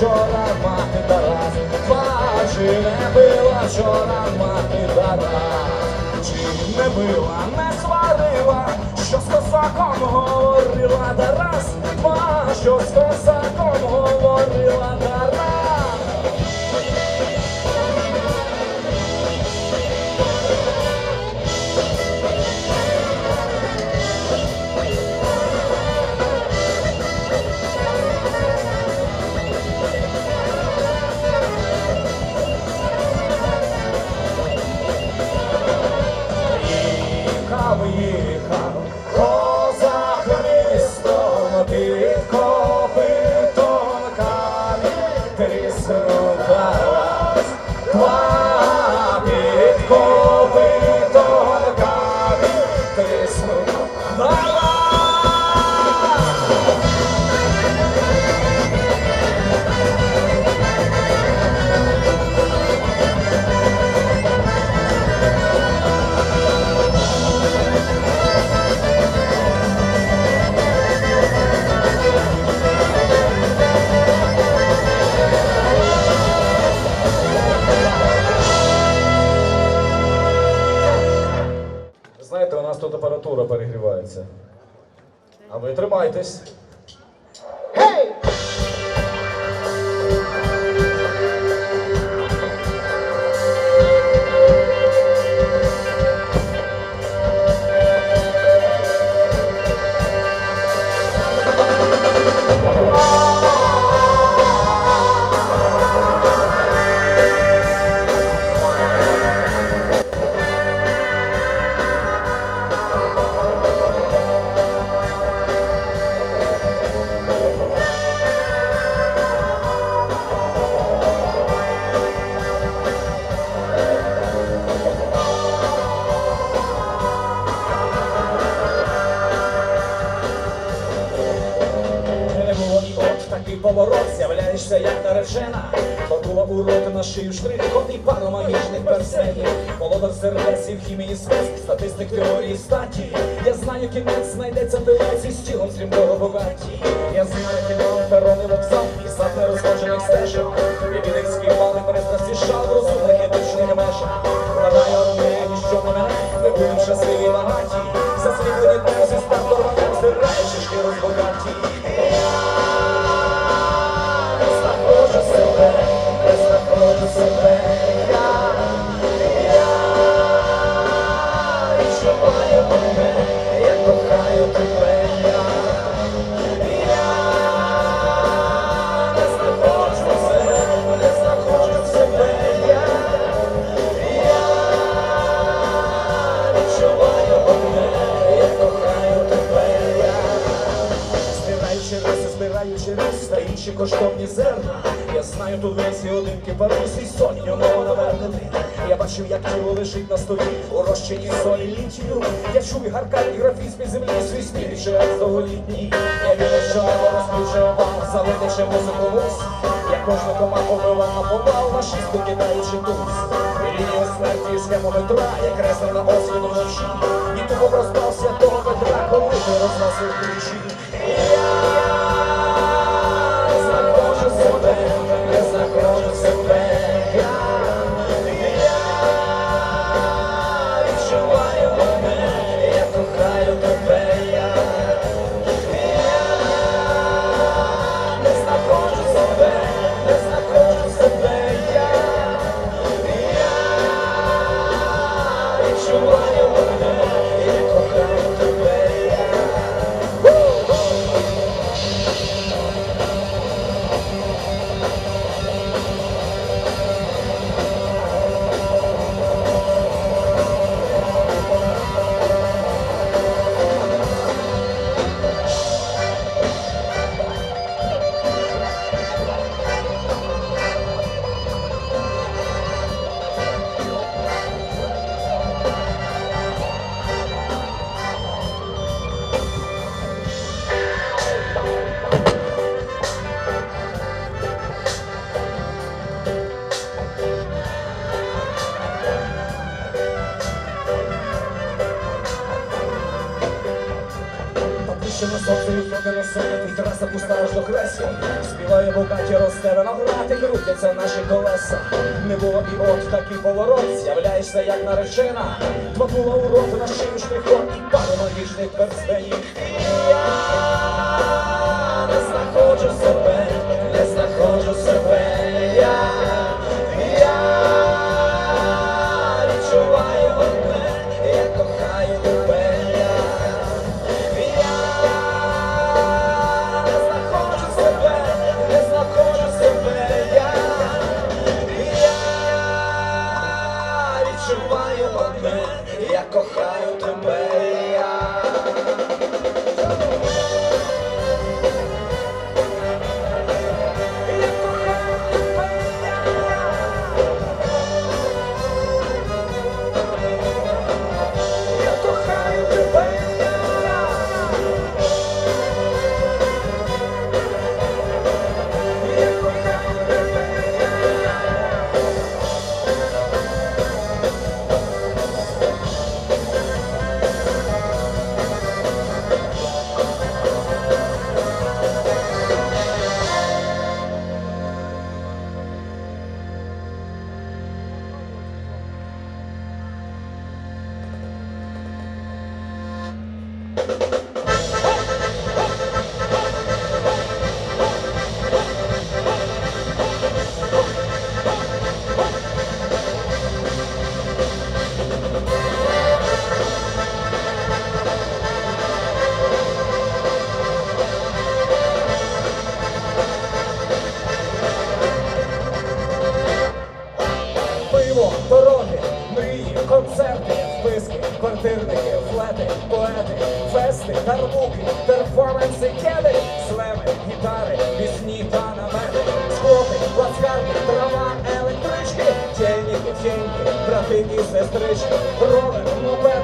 вчора мати Тарас, бачи, не била вчора мати Тарас, чи не била, не сварила, що з козаком говорила Тарас, Ба, що з косаком. Перегрівається. А ви тримайтесь. Як наречена. Бакова на шию штрих, ходи пару магічних персенів. Володар сердець і в хімії спец, статистик теорії статі. Я знаю, кінець знайдеться телеці з тілом стрімкого богаті. Я знаю кіно, перони вокзал, і сад нерозходжених стежок. Тут весь і сотню навернених. Я бачив, як тіло лежить на столі у розчині солі літію. Я чую гаркальні графізми землі, свій спів ще довголітній. Я вірю, що небо розключував, залетиче музику вус. Я кожну комаху вивав на повал, на шістку кидаючи туз. Лінію смерті схему метра, я креслив на освіду вночі. І тупо проспав святого Петра, коли ти розносив ключі. Не не носили, Тараса пуста аж до хрестя Співає в укаті росте на врати, крутяться наші колеса. Не було і от такий поворот, з'являєшся, як наречена. Два була у рот на шию штрихом, і пару магічних перстенів. і сестричка, ровер, мопед,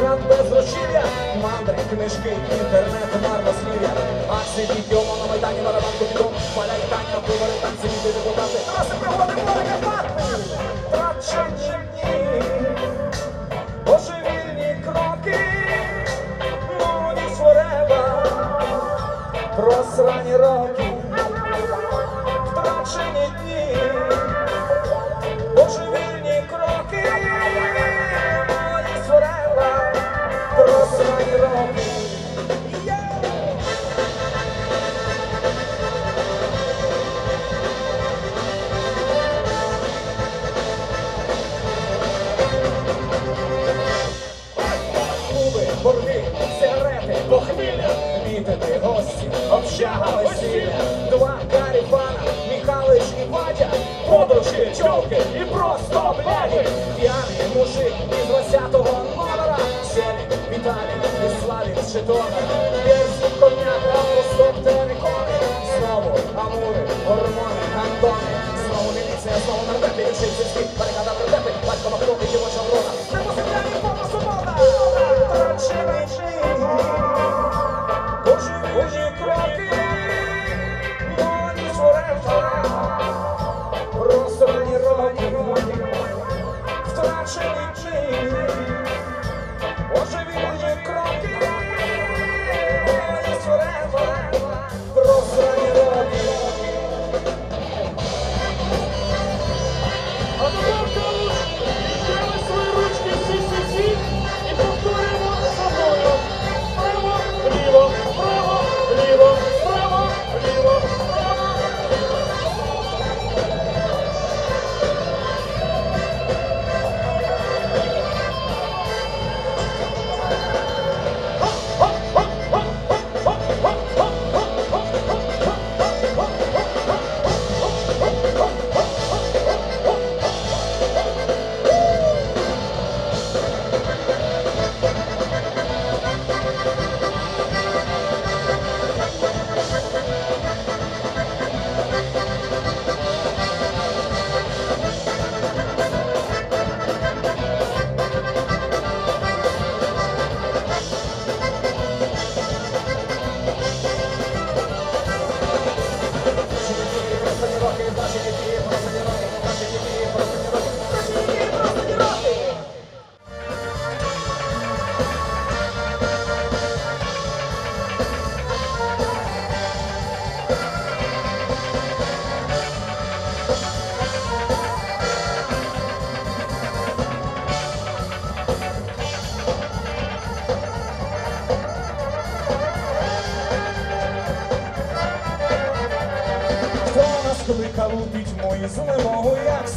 кран без рушів'я, мандри, книжки, інтернет, марно слів'я, а сидіть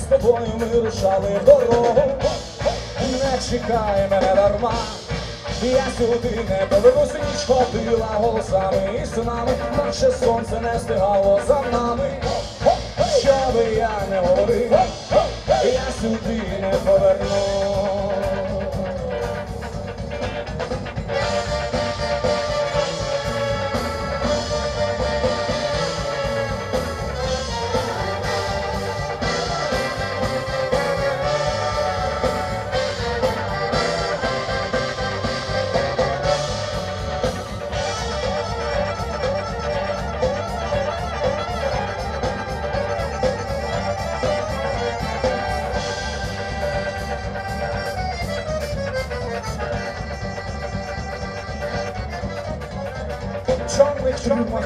з тобою ми рушали в дорогу. Не чекай мене дарма, я сюди не повернусь, ніч ходила голосами і снами, наше сонце не стигало за нами. Що би я не говорив, я сюди не повернусь.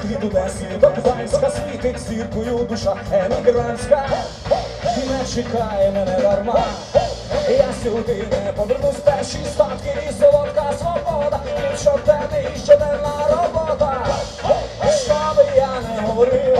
Від Одеси до Гданська світить зіркою душа емігрантська. Не чекає мене дарма, я сюди не повернусь перші статки і солодка свобода, і щоденний і щоденна робота. Що би я не говорив,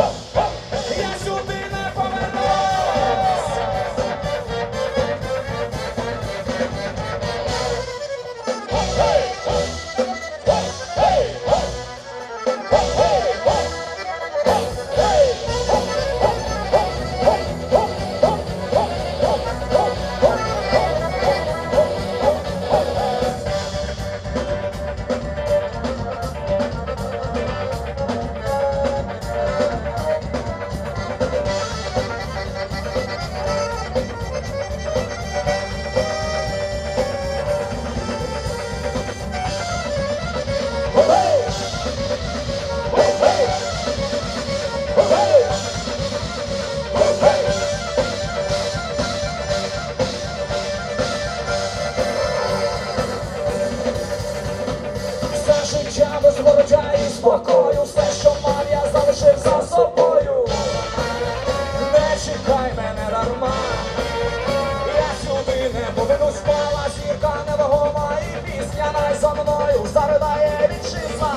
заридає вітчизна,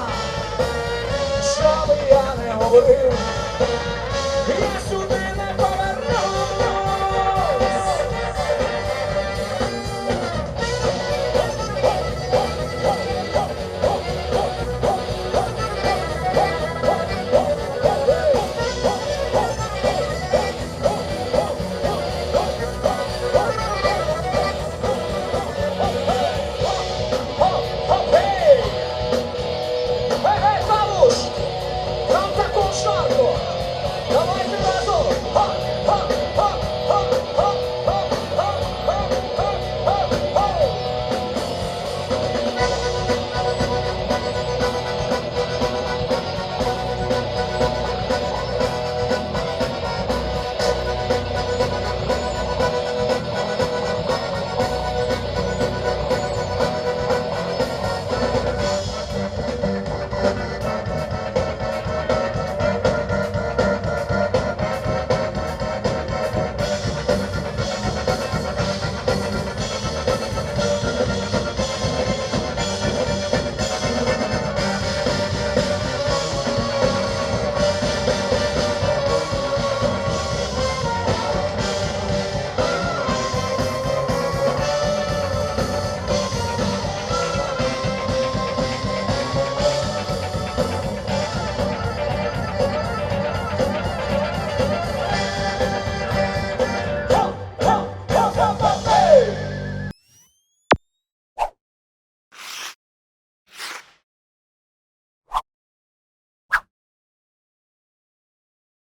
що би я не говорив, я сюди не повернусь. Oh,